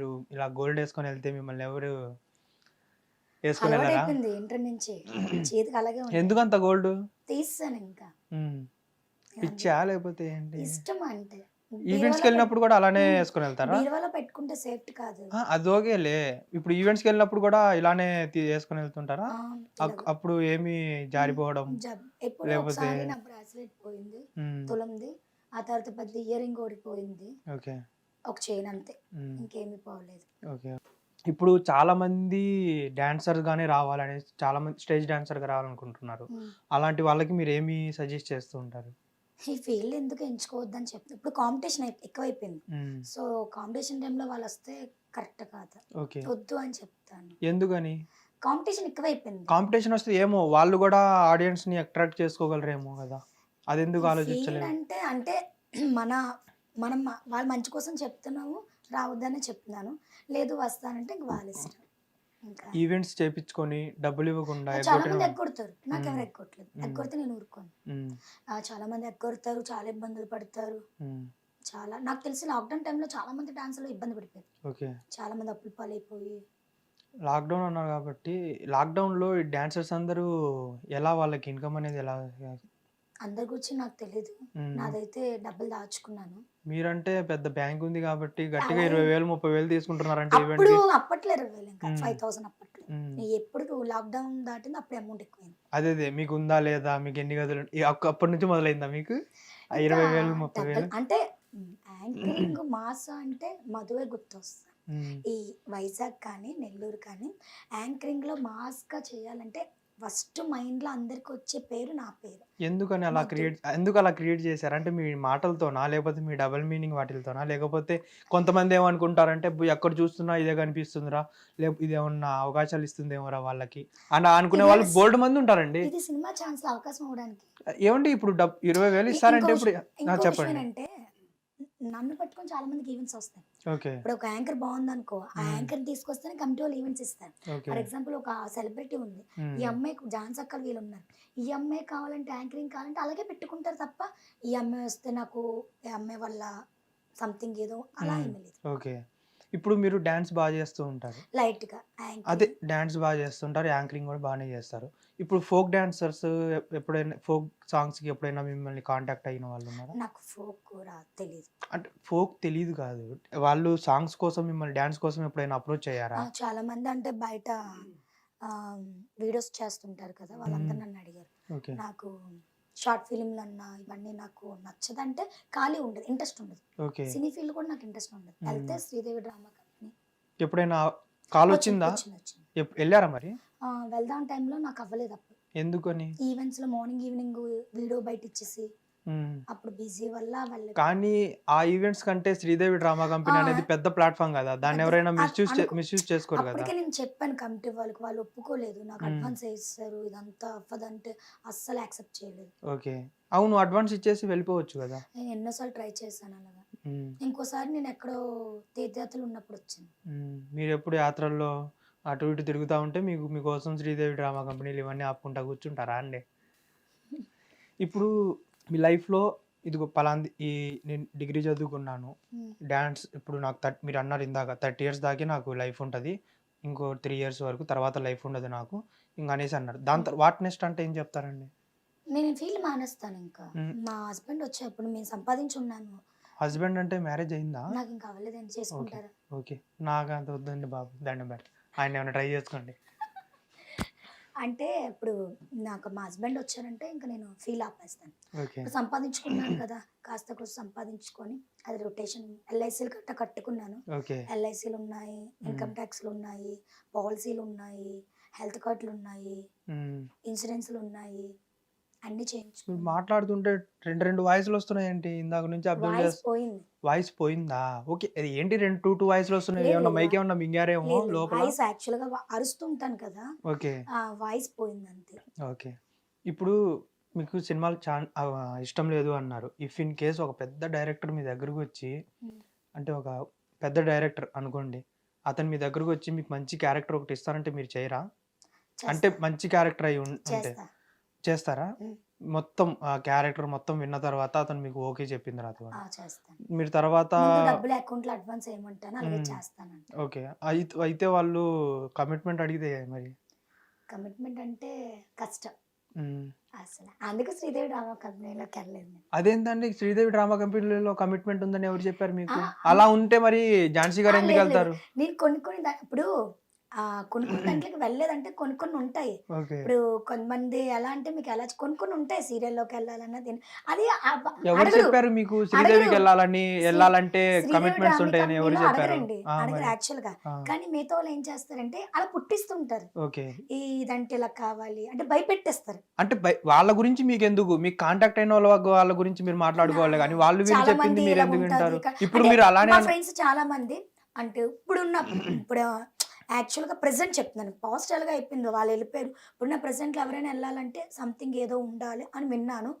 మీరు ఇలా గోల్డ్ వేసుకొని వెళ్తే మిమ్మల్ని ఎవరు వేసుకొని వెళ్ళారా? ఇంటర్ నుంచి. చేతికి అలాగే ఉంది. ఎందుకంత గోల్డ్? తీస్తాను ఇంకా. పిచ్చా లేకపోతే ఏంటి? ఇష్టం అంటే? ఈవెంట్స్కి వెళ్ళినప్పుడు కూడా అలానే వేసుకొని వెళ్తారా? బీరువాలో పెట్టుకుంటే సేఫ్టీ కాదు. ఆ, అది ఓకేలే. ఇప్పుడు ఈవెంట్స్కి వెళ్ళినప్పుడు కూడా ఇలానే తీ- వేసుకొని వెళ్తుంటారా? ఆ, అక్- అప్పుడు ఏమి జారిపోవడం? జబ్- ఎప్పుడు లేకపోతే- ఒకసారి నా బ్రాస్లెట్ పోయింది. తులంది. ఆ తర్వాత పెద్ద ఇయర్ రింగ్ ఓడిపోయింది ఓకే. ఒక చైన్ అంతే. ఇంకేమీ పోలేదు. ఓకే. ఇప్పుడు చాలా మంది డాన్సర్ గానే రావాలని చాలా మంది స్టేజ్ డాన్సర్గా రావాలనుకుంటున్నారు. అలాంటి వాళ్ళకి మీరు ఏమి సజెస్ట్ చేస్తూ ఉంటారు? ఈ ఫీల్డ్ ఎందుకు ఎంచుకోవద్దని చెప్తాను ఇప్పుడు కాంపిటీషన్ ఎక్కువైపోయింది. సో కాంపిటీషన్ టైంలో వాళ్ళు వస్తే కరెక్ట్ కాదు. ఓకే. వద్దు అని చెప్తాను. ఎందుకని? కాంపిటీషన్ ఎక్కువైపోయింది. కాంపిటీషన్ వస్తే ఏమో వాళ్ళు కూడా ఆడియన్స్ని అట్రాక్ట్ చేసుకోగలరేమో కదా. అది ఎందుకు ఆలోచించలేదు అంటే అంటే మన మనం వాళ్ళ మంచి కోసం చెప్తున్నాము రావద్దనే చెప్తున్నాను. లేదు వస్తానంటే ఇంక వాళ్ళ ఇష్టం. ఇంకా ఈవెంట్స్ చేపించుకొని డబ్బులు ఇవ్వకుండా చాలా మంది ఎగ్గొడతారు. నాకు ఎవరు. ఎగ్గొట్టలేదు. మ్మ్. ఎగ్గొడితే నేను ఊరుకోను. ఆ, చాలా మంది ఎగ్గొడతారు చాలా ఇబ్బందులు పడతారు. చాలా నాకు తెలిసి లాక్డౌన్ టైంలో చాలా మంది డాన్సులు ఇబ్బంది పడిపోయారు. ఓకే. చాలా మంది అప్పులు పాలైపోయి. లాక్డౌన్ అన్నారు కాబట్టి లాక్డౌన్లో డాన్సర్స్ అందరూ ఎలా వాళ్ళకి ఇన్కమ్ అనేది ఎలా అందరి గురించి నాకు తెలియదు ఉమ్, నాదైతే డబ్బులు దాచుకున్నాను. మీరంటే పెద్ద బ్యాంక్ ఉంది కాబట్టి గట్టిగా ఇరవై వేలు ముప్పై వేలు తీసుకుంటున్నారంటే అప్పుడు ఈవెంట్ అప్పట్లో ఇరవై వేలు ఇంకా. ఫైవ్ థౌసండ్ అప్పట్లో. ఎప్పుడు లాక్డౌన్ దాటింది అప్పుడు అమౌంట్ ఎక్కువైంది. అదే అదే. మీకు ఉందా లేదా? మీకు ఎన్ని గదులు అప్పటి నుంచి మొదలైందా మీకు? ఇరవై వేలు ముప్పై వేలు? అంటే యాంకరింగ్ మాస అంటే మధువే గుర్తొస్తుంది. ఈ వైజాగ్ కానీ నెల్లూరు కానీ యాంకరింగ్లో మాస్గా చేయాలంటే ఫస్ట్ మైండ్లో అందరికి వచ్చే పేరు నా పేరు. ఎందుకని అలా. క్రియేట్ ఎందుకు అలా క్రియేట్ చేశారు? అంటే మీ మాటలతోనా? లేకపోతే మీ డబుల్ మీనింగ్ వాటితోనా లేకపోతే కొంతమంది ఏమనుకుంటారంటే "బు- ఎక్కడ చూస్తున్నా ఇదే కనిపిస్తుందిరా లేకపోతే ఇది ఏమన్నా అవకాశాలు ఇస్తుందేమోరా వాళ్ళకి? అని అనుకునే వాళ్ళు. బోల్డ్ మంది ఉంటారండి. ఇది సినిమా ఛాన్స్ అవకాశం ఏమండి ఇప్పుడు ఇరవై వేలు ఇస్తారంటే ఇప్పుడు చెప్పండి. ఏంటంటే నన్ను పట్టుకొని చాలా మందికి ఈవెంట్స్ వస్తాయి. ఇప్పుడు ఒక యాంకర్ బాగుంది అనుకో ఆ. యాంకర్ తీసుకొస్తేనే కమిటీ వాళ్ళు ఈవెంట్స్ ఇస్తారు. ఫర్ ఎగ్జాంపుల్ ఒక సెలబ్రిటీ ఉంది. ఈ అమ్మాయికి ఝాన్స్ అక్కలు వీళ్ళు ఉన్నారు. ఈ అమ్మాయి కావాలంటే యాంకరింగ్ కావాలంటే అలాగే పెట్టుకుంటారు తప్ప ఈ అమ్మాయి వస్తే నాకు ఈ అమ్మాయి వల్ల సంథింగ్ ఏదో అలా. ఏమీ లేదు. ఓకే. ఇప్పుడు మీరు డాన్స్ బాగా చేస్తూ ఉంటారు. లైట్గా అదే డాన్స్ బాగా చేస్తుంటారు యాంకరింగ్ కూడా బాగానే చేస్తారు. ఇప్పుడు ఫోక్ డాన్సర్స్ ఎప్పుడైనా ఫోక్ సాంగ్స్కి ఎప్పుడైనా మిమ్మల్ని కాంటాక్ట్ అయిన వాళ్ళు ఉన్నారా? నాకు ఫోక్ కూడా తెలియదు అంటే ఫోక్ తెలియదు కాదు. వాళ్ళు సాంగ్స్ కోసం మిమ్మల్ని డాన్స్ కోసం ఎప్పుడైనా అప్రోచ్ అయ్యారా? చాలా మంది అంటే బయట వీడియోస్ చేస్తుంటారు కదా వాళ్ళందరూ. నన్ను అడిగారు. నాకు షార్ట్ ఫిలింలు అన్నా ఇవన్నీ నాకు నచ్చదంటే ఖాళీ ఉండదు ఇంట్రెస్ట్ ఉండదు. ఓకే. సినీ ఫీల్డ్ కూడా నాకు ఇంట్రెస్ట్ ఉండదు. వెళ్తే శ్రీదేవి డ్రామా కంపెనీ. ఎప్పుడైనా కాల్ వచ్చిందా? ఎప్- వెళ్ళారా మరి? ఆ, వెళ్దాం టైంలో నాకు అవ్వలేదు అప్పుడు. ఎందుకని? ఈవెంట్స్లో మార్నింగ్ ఈవినింగ్ వీడియో బయట ఇచ్చేసి. అప్పుడు బిజీ వల్ల వెళ్ళలేదు కానీ ఆ ఈవెంట్స్ కంటే శ్రీదేవి డ్రామా కంపెనీ. అనేది పెద్ద ప్లాట్ఫామ్ కదా. దాన్ని ఎవరైనా మిస్యూజ్ మిస్యూజ్ చేసుకోరు కదా. అప్పటికే నేను చెప్పాను కమిటీ వాళ్ళకి వాళ్ళు ఒప్పుకోలేదు. నాకు. అడ్వాన్స్ వేస్తారు ఇదంతా అవ్వదంటే అస్సలు యాక్సెప్ట్ చేయలేదు. ఓకే. అవును అడ్వాన్స్ ఇచ్చేసి వెళ్ళిపోవచ్చు కదా. నేను ఎన్నోసార్లు ట్రై చేశాను అలాగా. ఇంకోసారి నేను ఎక్కడో తీర్థయాత్రలు ఉన్నప్పుడు వచ్చింది. మీరు ఎప్పుడు యాత్రల్లో అటు ఇటు తిరుగుతూ ఉంటే మీకు మీకోసం శ్రీదేవి డ్రామా కంపెనీలు ఇవన్నీ ఆపుకుంటా కూర్చుంటారా అండి? ఇప్పుడు మీ లైఫ్లో ఇదిగో పలాంది ఈ నేను డిగ్రీ చదువుకున్నాను. డ్యాన్స్ ఇప్పుడు నాకు థర్ట్ మీరు అన్నారు ఇందాక థర్టీ ఇయర్స్ దాకే నాకు లైఫ్ ఉంటుంది. ఇంకో త్రీ ఇయర్స్ వరకు తర్వాత లైఫ్ ఉండదు నాకు. ఇంకా అనేసి అన్నారు. దాని తర్వాత వాట్ నెక్స్ట్ అంటే ఏం చెప్తారండి? నేను ఫీల్డ్ మానేస్తాను ఇంకా. మా హస్బెండ్ వచ్చేప్పుడు మేము సంపాదించున్నాను హస్బెండ్ అంటే మ్యారేజ్ అయిందా? నాకు ఇంకా అవ్వలేదని చేసుకుంటారా. ఓకే. నాకు అంత వద్దండి బాబు. దండం పెట్ట ఆయన ఏమైనా ట్రై చేసుకోండి. అంటే ఇప్పుడు నాకు మా హస్బెండ్ వచ్చారంటే ఇంకా నేను ఫీల్ ఆపేస్తాను. ఇప్పుడు సంపాదించుకున్నాను కదా కాస్త కొంచెం సంపాదించుకొని అది రొటేషన్ ఎల్ఐసీలు కట్ట కట్టుకున్నాను. ఎల్ఐసీలు ఉన్నాయి ఇన్కమ్ ట్యాక్స్లు ఉన్నాయి పాలసీలు ఉన్నాయి హెల్త్ కార్డులు ఉన్నాయి. ఇన్సూరెన్స్లు ఉన్నాయి అన్ని మీరు చేయించుకున్నాను మాట్లాడుతుంటే రెండు రెండు వాయిస్లు వస్తున్నాయేంటి? ఇందాక నుంచి అబ్జర్వ్ వాయిస్ చేస్తా పోయింది. వాయిస్ పోయిందా? ఓకే అది ఏంటి రెండు టూ టూ వాయిస్లు వస్తున్నాయి? లేదు, ఏమన్నా. మైక్ ఏమన్నా మింగారేమో లోపల? వాయిస్ యాక్చువల్గా వా- అరుస్తుంటాను కదా. ఓకే. ఆ వాయిస్ పోయింది అంతే ఓకే. ఇప్పుడు మీకు సినిమాలు చా ఆ, ఇష్టం లేదు అన్నారు. ఇఫ్ ఇన్ కేస్ ఒక పెద్ద డైరెక్టర్ మీ దగ్గరకు వచ్చి Hmm. అంటే ఒక పెద్ద డైరెక్టర్ అనుకోండి అతను మీ దగ్గరకు వచ్చి మీకు మంచి క్యారెక్టర్ ఒకటి ఇస్తారంటే మీరు చేయరా? అంటే చేస్తా. మంచి క్యారెక్టర్ అయి ఉం- ఉంటే చేస్తా. చేస్తారా. మొత్తం ఆ క్యారెక్టర్ మొత్తం విన్న తర్వాత అతను మీకు ఓకే చెప్పిన తర్వాత ఆ, చేస్తాను. మీరు తర్వాత ముందు డబ్బులు అకౌంట్లో అడ్వాన్స్ ఏమంటాను అలాగే మ్మ్. చేస్తానంట ఓకే. అయితే అయితే వాళ్ళు కమిట్మెంట్ అడిగితే మరి? కమిట్మెంట్ అంటే కష్టం. మ్మ్. అసలు అందుకు శ్రీదేవి డ్రామా కంపెనీలోకి వెళ్ళలేదు నేను. అదేంటండి శ్రీదేవి డ్రామా కంపెనీలో కమిట్మెంట్ ఉందని ఎవరు చెప్పారు మీకు? ఆ, అలా ఉంటే మరి ఝాన్సీ గారు ఆ, ఎందుకు లేదు, వెళ్తారు? నేను కొన్ని కొన్ని దా- ఇప్పుడు కొన్ని కొన్ని దాంట్లోకి వెళ్ళలేదంటే కొన్ని కొన్ని ఉంటాయి. ఇప్పుడు కొంతమంది ఎలా అంటే మీకు ఎలా కొన్ని కొన్ని ఉంటాయి సీరియల్లోకి వెళ్ళాలన్నా దీని అది ఎవరు. చెప్పారు మీకు శ్రీదేవికి. వెళ్ళాలని వెళ్ళాలంటే కమిట్మెంట్స్ ఉంటాయని ఎవరు చెప్పారు? అడగరు. యాక్చువల్గా కానీ మిగతా వాళ్ళు ఏం చేస్తారంటే అలా పుట్టిస్తుంటారు. ఓకే. ఈ ఇదంటే ఇలా కావాలి అంటే భయపెట్టేస్తారు. అంటే వాళ్ళ గురించి మీకు ఎందుకు మీకు కాంటాక్ట్ అయిన వాళ్ళ వాళ్ళ గురించి మీరు మాట్లాడుకోవాలి కానీ వాళ్ళు వీళ్ళు చెప్పింది మీరు ఎందుకు ఉంటారు. వింటారు? ఇప్పుడు మీరు అలానే ఫ్రెండ్స్ చాలా మంది అంటే ఇప్పుడున్న ఇప్పుడు యాక్చువల్గా ప్రెసెంట్ చెప్తున్నాను. పాజిటివ్గా అయిపోయింది. వాళ్ళు వెళ్ళిపోయారు. ఇప్పుడున్న ప్రెసెంట్లో ఎవరైనా వెళ్ళాలంటే సంథింగ్ ఏదో ఉండాలి అని విన్నాను.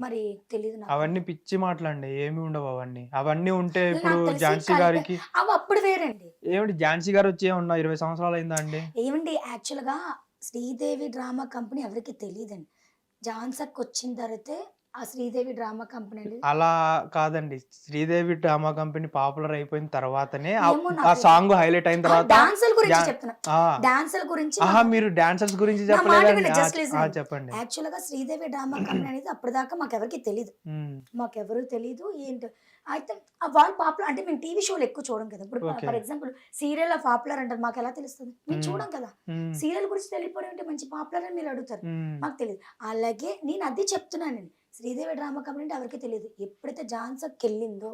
మరి తెలియదు నాకు. అవన్నీ పిచ్చి మాటలండి. ఏమి ఉండవు అవన్నీ. అవన్నీ ఉంటే ఇప్పుడు ఝాన్సీ గారికి అవి అప్పుడు వేరండి. ఏమిటి ఝాన్సీ గారు వచ్చే ఉన్న ఇరవై సంవత్సరాలు అయిందా అండి? ఏమండి? యాక్చువల్గా శ్రీదేవి డ్రామా కంపెనీ ఎవరికి తెలియదండి జాన్సక్ వచ్చిన తర్వాతే ఆ శ్రీదేవి డ్రామా కంపెనీ అలా కాదండి. శ్రీదేవి డ్రామా కంపెనీ పాపులర్ అయిపోయిన తర్వాతనే ఆ- సాంగ్ హైలైట్ అయిన తర్వాత డాన్సుల గురించి చెప్తున్నా. ఆ, డాన్సుల గురించి మీరు డాన్సర్స్ గురించి చెప్పండి. యాక్చువల్గా శ్రీదేవి డ్రామా కంపెనీ అనేది అప్పటిదాకా మాకు ఎవరికి తెలియదు. మాకెవరు తెలియదు ఏంటి. అయితే ఆ వాళ్ళు పాపులర్ అంటే మేము టీవీ షోలు ఎక్కువ చూడం కదా. ఇప్పుడు. ఫర్ ఎగ్జాంపుల్ సీరియల్ పాపులర్ అంటారు. మాకు ఎలా తెలుస్తుంది? మేము. చూడం కదా. సీరియల్ గురించి తెలియపోవడం అంటే మంచి పాపులర్ అని మీరు అడుగుతారు. మాకు తెలియదు అలాగే నేను అది చెప్తున్నాను నేను శ్రీదేవి డ్రామా కంపెనీ అంటే ఎవరికి తెలియదు ఎప్పుడైతే జాన్సక్ వెళ్ళిందో.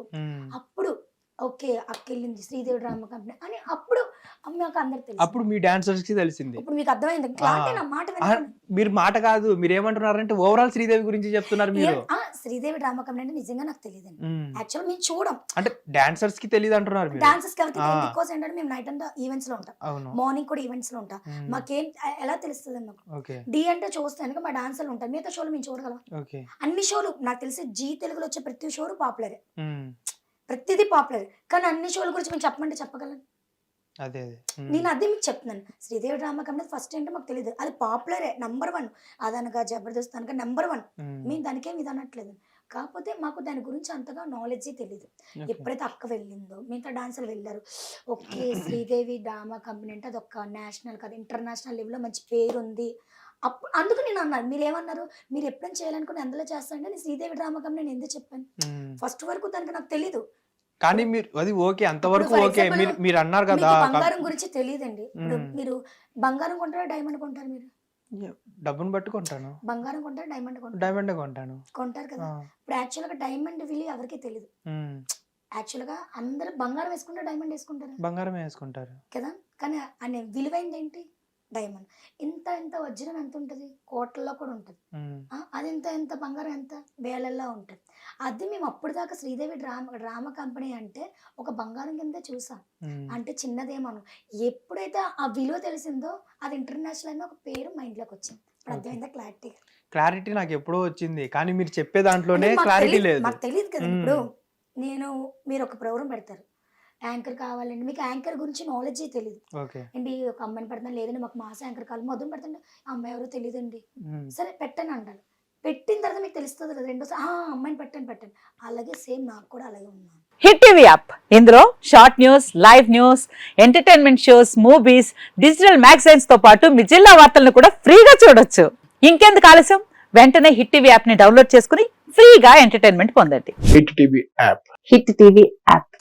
అప్పుడు ఓకే అక్క వెళ్ళింది శ్రీదేవి డ్రామా కంపెనీ అని అప్పుడు తెలుసు. అప్పుడు మీ డాన్సర్స్కి తెలిసింది. ఇప్పుడు మీకు అర్థమైంది. క్లారిటీ నా మాట వినండి. మీరు మాట కాదు మీరు ఏమంటున్నారంటే ఓవరాల్ శ్రీదేవి గురించి చెప్తున్నారు మీరు. ఏం- ఆ, శ్రీదేవి డ్రామా కంపెనీ అంటే నిజంగా నాకు తెలియదండి. మ్మ్. యాక్చువల్ మేము చూడం. అంటే డాన్సర్స్కి తెలియదు అంటున్నారు మీరు. డాన్సెస్ ఎవరికి ఆ. బికాస్ ఏంటంటే మేము నైట్ అంతా ఈవెంట్స్లో ఉంటాం. అవును. మార్నింగ్ కూడా ఈవెంట్స్లో ఉంటాం. మ్మ్. మాకేం ఎ- ఎలా తెలుస్తుంది మాకు ఓకే. డి అంటే చూస్తాను మా డాన్సర్లు ఉంటారు. మిగతా షోలు మేము చూడగలం. ఓకే. అన్ని షోలు నాకు తెలిసి జీ తెలుగులో వచ్చే ప్రతి షోలు పాపులర్ మ్మ్. ప్రతిదీ పాపులర్ కానీ అన్ని షోల గురించి మేము చెప్పమంటే చెప్పగలను అదే. నేను అదే మీకు చెప్తున్నాను. శ్రీదేవి డ్రామా కంపెనీ ఫస్ట్ ఏంటో మాకు తెలియదు అది పాపులరే నంబర్ వన్ అదనగా జబర్దస్త్ అనగా నెంబర్ వన్ మ్మ్. దానికేం ఇది అనట్లేదు. కాకపోతే మాకు దాని గురించి అంతగా నాలెడ్జ్ తెలియదు. ఎప్పుడైతే అక్క వెళ్ళిందో మిగతా డాన్సర్లు వెళ్ళారు. ఓకే శ్రీదేవి డ్రామా కంపెనీ అంటే అది ఒక నేషనల్ కాదు ఇంటర్నేషనల్ లెవెల్లో మంచి పేరు ఉంది. అప్పుడు అందుకు నేను అన్నాను. మీరు ఏమన్నారు మీరు ఎప్పుడైనా చేయాలనుకుని ఎందులో చేస్తానంటే నేను శ్రీదేవి డ్రామా కంపెనీ నేను ఎందుకు చెప్పాను. ఫస్ట్ వరకు దానికి నాకు తెలియదు కానీ మీరు అది ఓకే అంతవరకు ఓకే. మీరు మీరు అన్నారు కదా బంగారం గురించి తెలియదండి. మీరు బంగారం కొంటారా డైమండ్ కొంటారు మీరు? డబ్బును పట్టుకుంటాను బంగారం కొంటారా డైమండ్ కొంటారు? డైమండ్ కొంటాను. కొంటారు కదా. ఇప్పుడు యాక్చువల్గా డైమండ్ విలువ ఎవరికి తెలియదు మ్మ్. యాక్చువల్గా అందరూ బంగారం వేసుకుంటారు డైమండ్ వేసుకుంటారు? బంగారం వేసుకుంటారు. కదా? కానీ అనే విలువైంది ఏంటి? డైమండ్. ఇంత ఇంత వజ్రం ఎంత ఉంటుంది కోట్లలో కూడా ఉంటుంది. అది ఎంత ఎంత బంగారం ఎంత? వేలల్లో ఉంటుంది. అది మేము అప్పుడు దాకా శ్రీదేవి డ్రామా డ్రామా కంపెనీ అంటే ఒక బంగారం కింద చూసాం. అంటే చిన్నదేమను. ఎప్పుడైతే ఆ విలువ తెలిసిందో అది ఇంటర్నేషనల్ అని ఒక పేరు మైండ్లోకి వచ్చింది. ఇప్పుడు Okay. అర్థమైందా క్లారిటీ? క్లారిటీ నాకు ఎప్పుడో వచ్చింది. కానీ మీరు చెప్పే దాంట్లోనే క్లారిటీ లేదు. మాకు తెలియదు కదా. ఇప్పుడు నేను మీరు ఒక ప్రోగ్రామ్ పెడతారు. యాంకర్ కావాలండి. మీకు యాంకర్ గురించి నాలెడ్జ్ తెలియదు అండి ఒక అమ్మాయిని పెడతాను లేదండి మాకు మాస యాంకర్ కావాలి మొదలు పెడతాండి ఆ అమ్మాయి ఎవరో తెలియదండి. సరే పెట్టాను అంటాను పెట్టిన తర్వాత మీకు తెలుస్తుంది కదా రెండోసారి "ఆ, అమ్మాయిని పెట్టాను పెట్టాను అలాగే సేమ్ నాకు కూడా అలాగే ఉన్నాను. Hit TV app. ఇందులో short news live news entertainment shows movies digital మ్యాగజైన్స్తో పాటు మీ జిల్లా వార్తలను కూడా ఫ్రీగా చూడొచ్చు. ఇంకెందుకు ఆలస్యం? వెంటనే హిట్ టీవీ యాప్ని డౌన్లోడ్ చేసుకుని ఫ్రీగా ఎంటర్టైన్మెంట్ పొందండి. Hit TV app. Hit TV app.